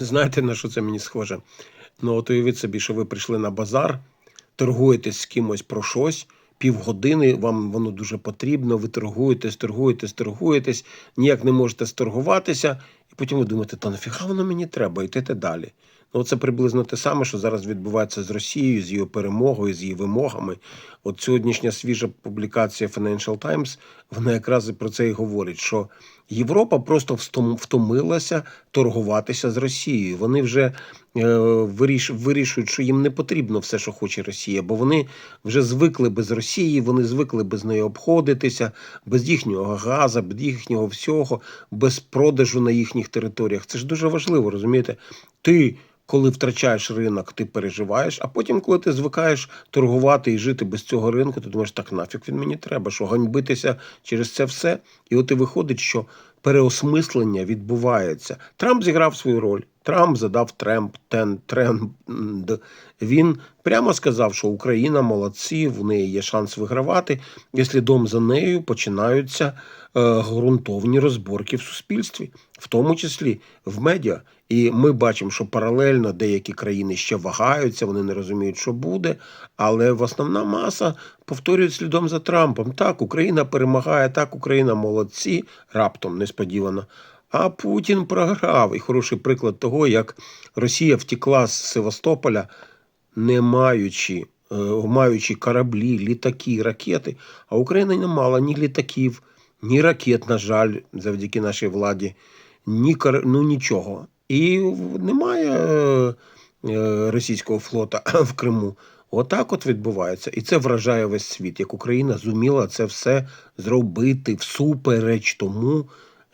Знаєте, на що це мені схоже? Ну, от уявіть собі, що ви прийшли на базар, торгуєтесь з кимось про щось, півгодини, вам воно дуже потрібно, ви торгуєтесь, торгуєтесь, торгуєтесь, ніяк не можете сторгуватися, і потім ви думаєте, та нафіга воно мені треба, йдете далі. Ну, це приблизно те саме, що зараз відбувається з Росією, з її перемогою, з її вимогами. От сьогоднішня свіжа публікація Financial Times, вона якраз і про це і говорить, що Європа просто втомилася торгуватися з Росією. Вони вже е, вирішують, що їм не потрібно все, що хоче Росія, бо вони вже звикли без Росії, вони звикли без неї обходитися, без їхнього газу, без їхнього всього, без продажу на їхніх територіях. Це ж дуже важливо, розумієте? Ти. Коли втрачаєш ринок, ти переживаєш, а потім, коли ти звикаєш торгувати і жити без цього ринку, ти думаєш, так нафіг він мені треба, що ганьбитися через це все. І от і виходить, що переосмислення відбувається. Трамп зіграв свою роль. Трамп задав тремп, тен, тренд. Він прямо сказав, що Україна молодці, в неї є шанс вигравати, і слідом за нею починаються е, ґрунтовні розборки в суспільстві, в тому числі в медіа. І ми бачимо, що паралельно деякі країни ще вагаються, вони не розуміють, що буде. Але в основна маса повторюють слідом за Трампом. Так, Україна перемагає, так, Україна молодці, раптом несподівано. А Путін програв. І хороший приклад того, як Росія втекла з Севастополя, не маючи, е, маючи кораблі, літаки, ракети. А Україна не мала ні літаків, ні ракет, на жаль, завдяки нашій владі, ні кор... ну нічого. І немає е, е, російського флота в Криму. Отак от відбувається. І це вражає весь світ, як Україна зуміла це все зробити всупереч тому,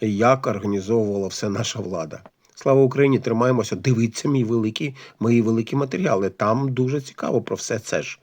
як організовувала все наша влада. Слава Україні! Тримаємося. Дивіться мій великий, мої великі матеріали. Там дуже цікаво про все це ж.